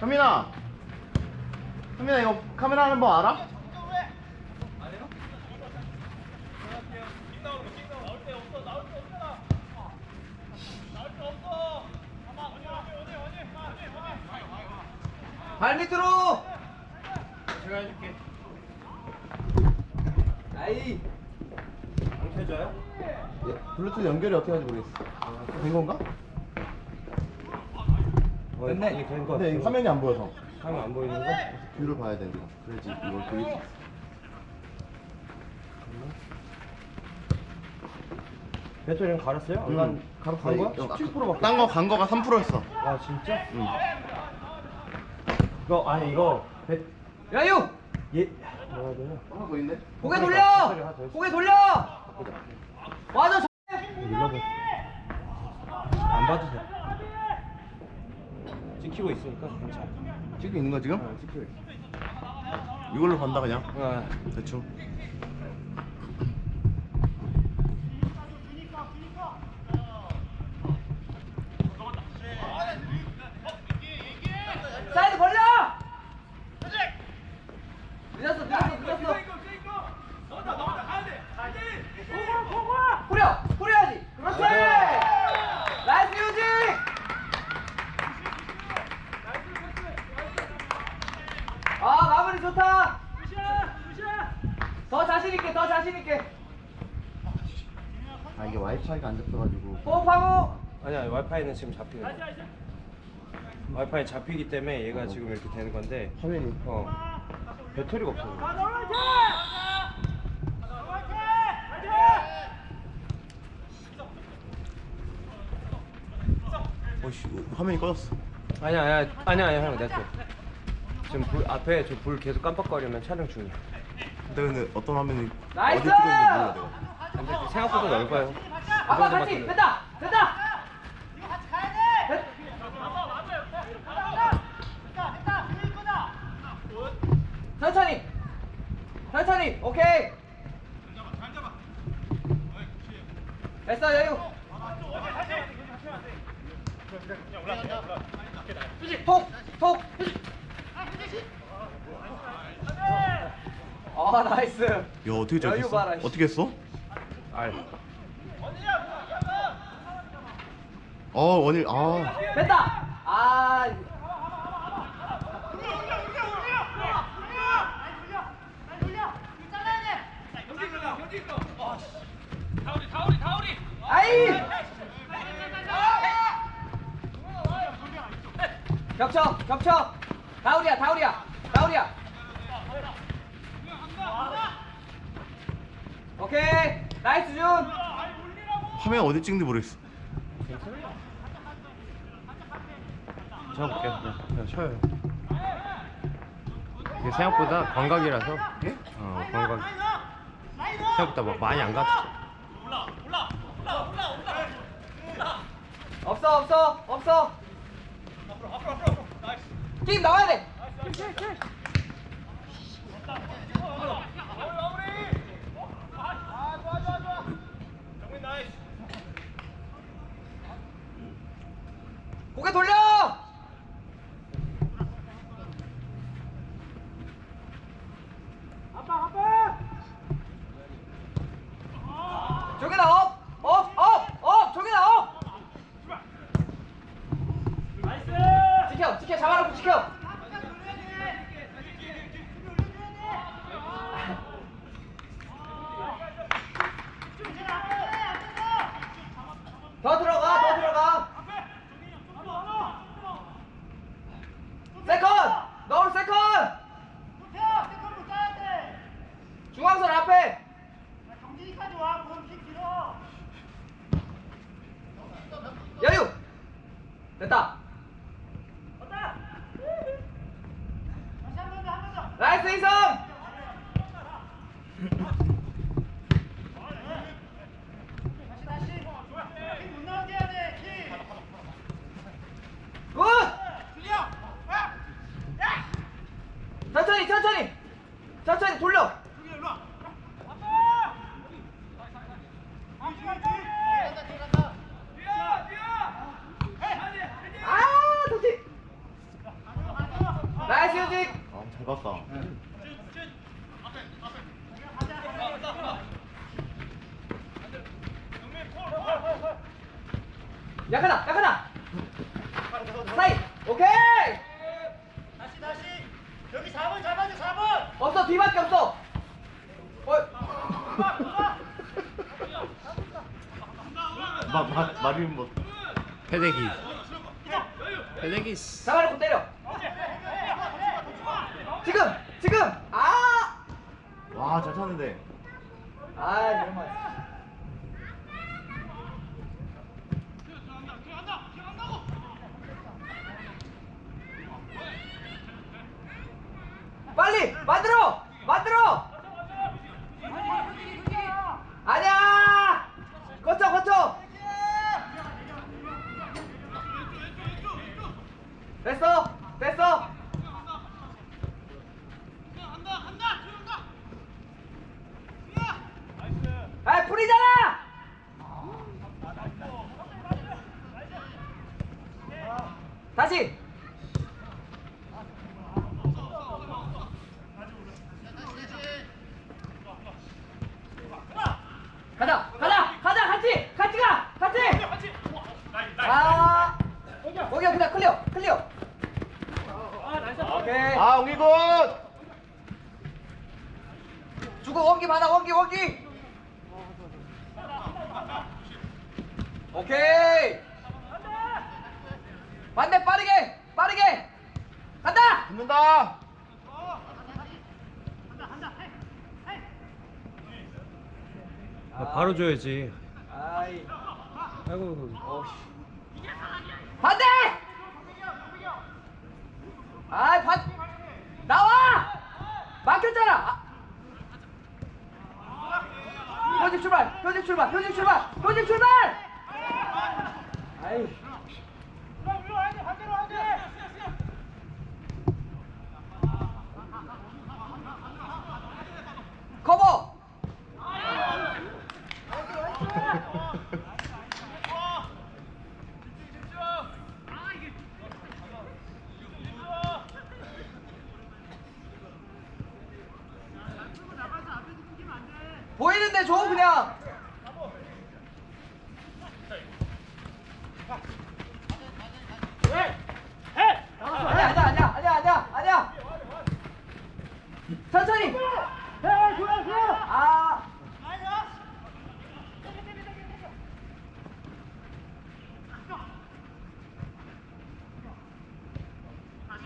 현민아 현민아 이거 카메라 하는 법 알아? 발 밑으로. 제가 해줄게. 아이. 안 켜져요? 예, 블루투스 연결이 어떻게 하는지 모르겠어 된 건가? 어, 됐네. 이게 된 거 근데 이 화면이 안 보여서 화면 안 보이는 거? 뷰를 봐야 돼 우리가 그래야지 이걸 돌릴 수 있어 배터리는 갈았어요? 응. 난 갈아 간 거야? 17%밖에. 딴거 간 거가 3%였어 아 진짜? 응. 이거 아니 이거 배 여유. 예. 뭐라 해야 되냐? 하나 더 있네 고개 그러니까 돌려. 더 있어. 고개 돌려. 맞아. 눌러보. 안 봐도 돼. 찍히고 있으니까 괜찮아. 찍고 있는 거 지금? 어, 찍히고 있어. 이걸로 간다 그냥 어. 대충 사이드 벌려. 늦었어, 늦었어, 늦었어. 후려, 후려야지. 그렇지. 나이스 유지. 아 마무리 좋다. 더 자신 있게, 더 자신 있게. 아 이게 와이파이가 안 잡혀가지고 호흡하고. 아니야 와이파이는 지금 잡히는 거. 와이파이 잡히기 때문에 얘가 지금 이렇게 되는 건데 화면이 어 배터리가 없어. 어씨 화면이 꺼졌어 아니야 아니야 아니야 아니야 형 냈어. 지금 불 앞에 저 불 계속 깜빡거리면 촬영 중이야. 근데 근데 어떤 화면이! 어디 찍었는지 몰라 내가 근데 생각보다 넓어요. 아빠 같이 됐다, 됐다. 됐- 천천히, 천천히, 오케이. 됐어 여유. 톡, 톡. 아 나이스. 야 어떻게 여유 저랬어? 봐라, 씨. 어떻게 했어? 알. 어 원일 아 됐다. 아. 아이. 겹쳐, 겹쳐. 다우리야, 다우리야, 다우리야. 오케이, 나이스 준. 화면 어디 찍는지 모르겠어 잡아볼게. 그냥, 그냥 쳐요. 이게 생각보다 광각이라서. 예? 어 광각. 생각보다 막 많이 안 갔어. 없어, 없어, 없어. 팀 나와야 돼. 고개 돌려. 저기다 업, 업, 업, 업, 저기다 업. 지켜, 지켜, 잡아놓고 지켜. 더 들어가, 더 들어가. 세컨, 너울 세컨. 중앙선 앞에. 여유. 됐다. 나이스 이성. 천천히 천천히 돌려 아 도티 나이스 유직 아잘 봤다 약하다 약하다 사이 오케이 다시 다시 여기 4번 잡아줘 4번 없어 뒤밖에 없어 어, 마, 마, 마리는 뭐 패대기. 패대기. 잡아놓고 때려 지금 지금 아 와, 잘 쳤는데. 아 이런 말 빨리 만들어 만들어 아니야 거쳐 거쳐 됐어 됐어 아 풀이잖아 다시 가자 가자 가자 같이 같이 가 같이 아 거기야 그냥 클리어 클리어 오케이 아, 우기 굿! 주고 원기 원기 오케이 반대 빠르게 빠르게 간다 붙는다! 아, 바로 줘야지. 아이 아이고. 반대 아이 반 나와 막혔잖아 아. 표직 출발 표직 출발 표직 출발 표직 출발! 아이 커버 보이는데 줘 그냥 아니야 아니야 아니야 아니야 아니야 아니야 천천히 아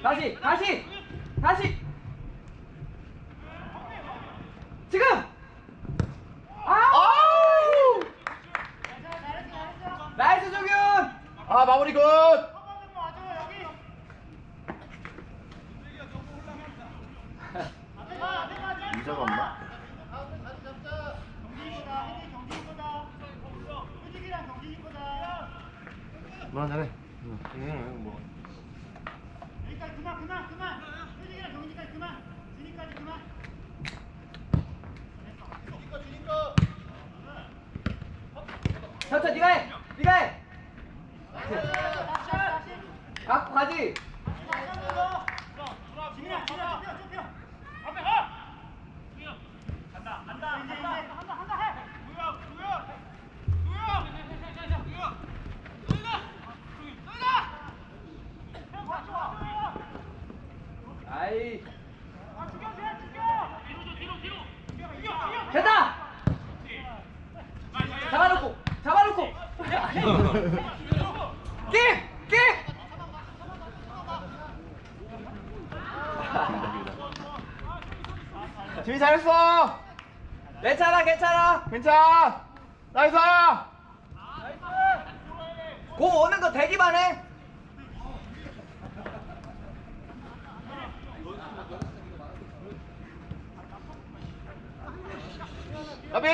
다시 다시 다시 지금 아우 나이스 조균 아, 마무리 굿! 이자가 없나? 그만 잘해. 응, 뭐. 여기까지 그만 그만 그만. 휴직이랑 경기까지 그만. 준이까지 그만. 천천 네가 해. 네가 해. 다시 다시 다시. 갖고 가지 지민아 지민아 좁혀 좁혀 앞에 가 간다 간다 이제 이제 한다 한다 해 누야 누야 누야 아이 됐다 잡아놓고 잡아놓고 끽끽 지민 잘했어! 괜찮아 괜찮아! 나이스! 공 오는 거 대기만 해 가비!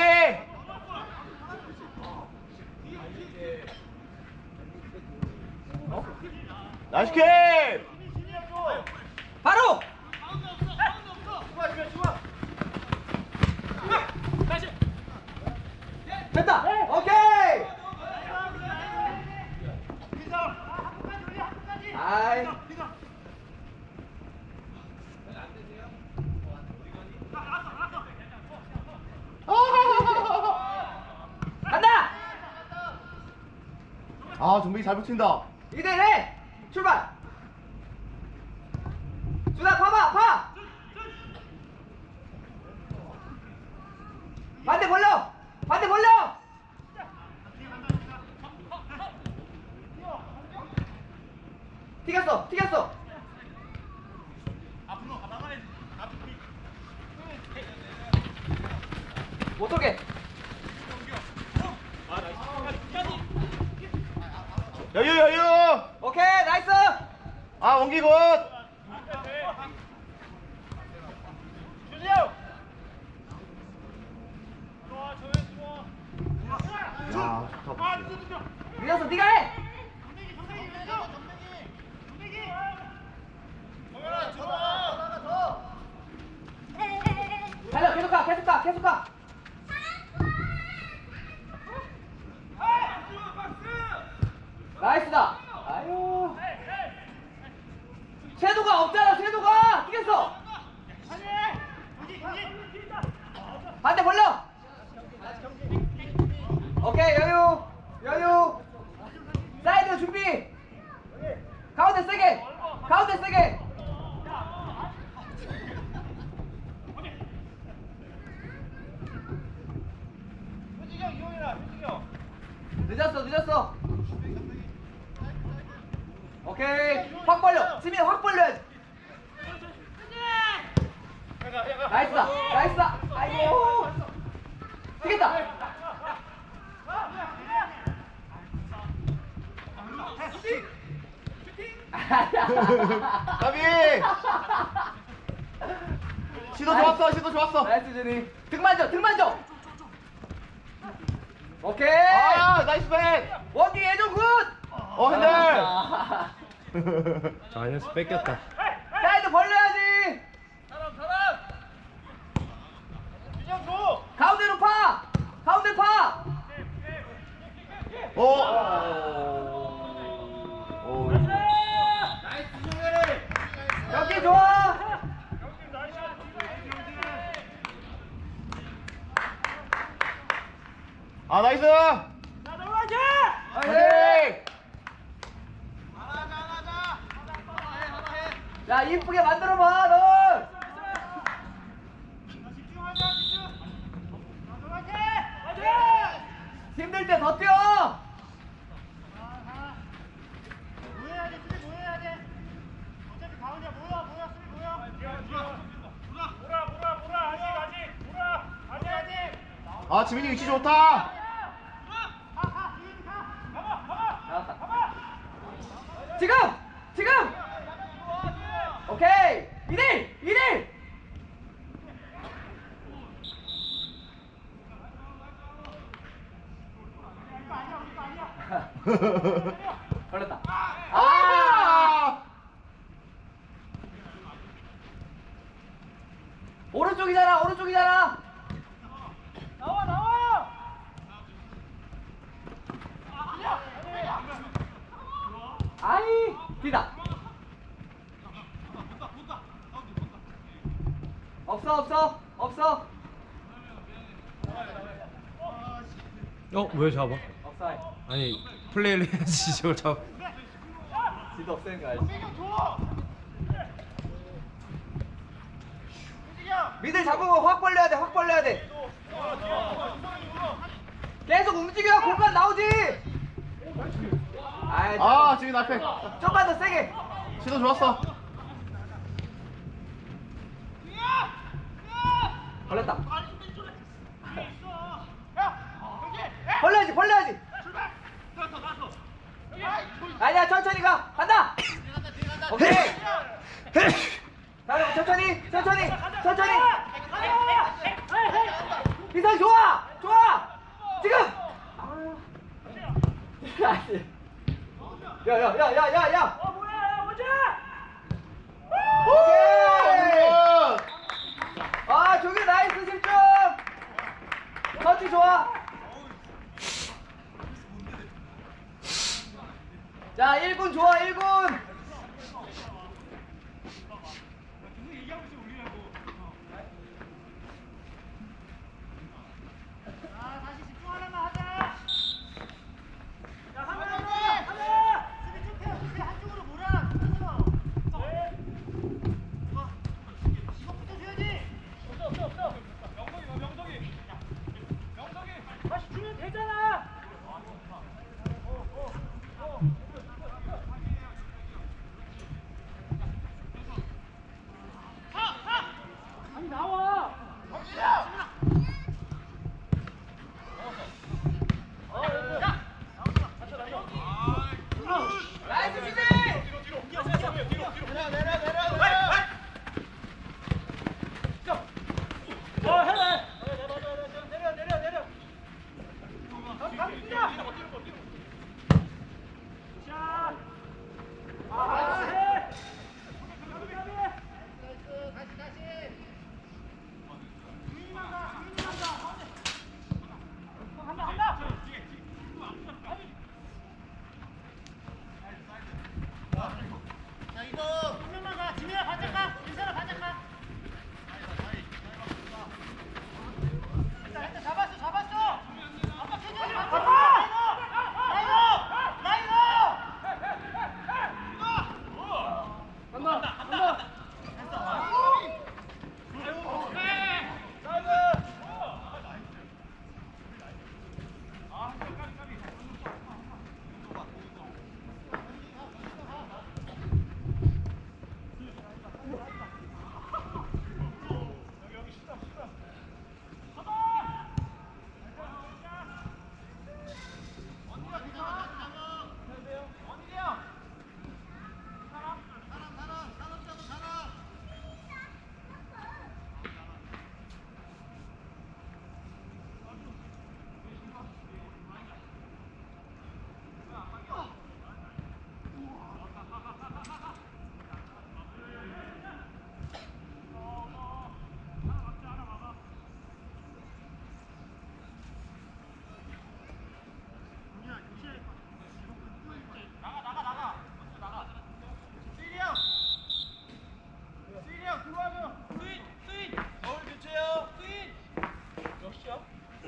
나이스 캡! 아 정백이 잘 붙인다. 이대래 출발! 준아 봐봐 봐 반대 벌려 반대 벌려 튀겼어 튀겼어 못 쏘게 여유 여유. 오케이 나이스! 아 원기 굿. 야 좋다. 밀어서 네가 해! 달려 계속 가 계속 가 계속 가! 나이스다 아유 섀도가 없잖아 섀도가! 뛰겠어 반대 벌려 오케이 여유 여유 사이드 준비 가운데 세게 가운데 세게 늦었어 늦었어 오케이 확 벌려 지민 확 벌려야지 나이스다 나이스다 아이고 되겠다 까비. 시도 좋았어 시도 좋았어. 나이스 준이 등만 져 등 만 져 오케이 아 나이스 백. 원기 예정 굿 어 핸들. 자, 녀석 뺏겼다. 사이드 벌려야지 가운데로 파 가운데 파 오. 오. 여기 좋아 아 나이스. 화이팅 야 이쁘게 만들어봐 넌 힘들 때 더 뛰어 아 지민이 위치 좋다. 지금! 지금! 오케이! 1일! 1일! 걸렸다. 아! 아. 오른쪽이잖아, 오른쪽이잖아! 나와, 나와! 아이, 뒤다. 없어, 없어, 없어. 어, 왜 잡아? 없어. 아니, 플레이를 해야지, 저걸 잡아. 지도 없애는 거 알지? 미들 잡으고 확 벌려야 돼, 확 벌려야 돼. 계속 움직여, 공간 나오지. 아이, 아 지민 앞에. 좀만 더 세게. 시도 좋았어. 걸렸다. 벌려야지, 벌려야지. 아니야, 천천히 가. 간다. 오케이. 자, 천천히, 천천히, 천천히. 이상 좋아, 좋아. 지금. 야, 야, 야, 야, 야, 야. 오케이. 아, 저기 나이스 실점. 터치 좋아. 자, 1군 좋아, 1군.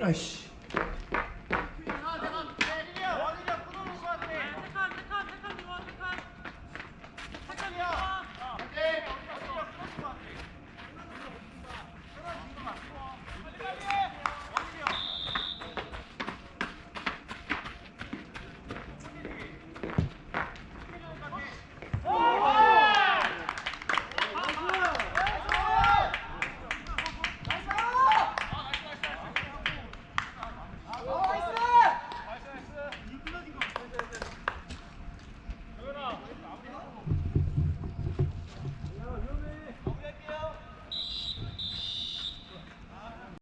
아이씨.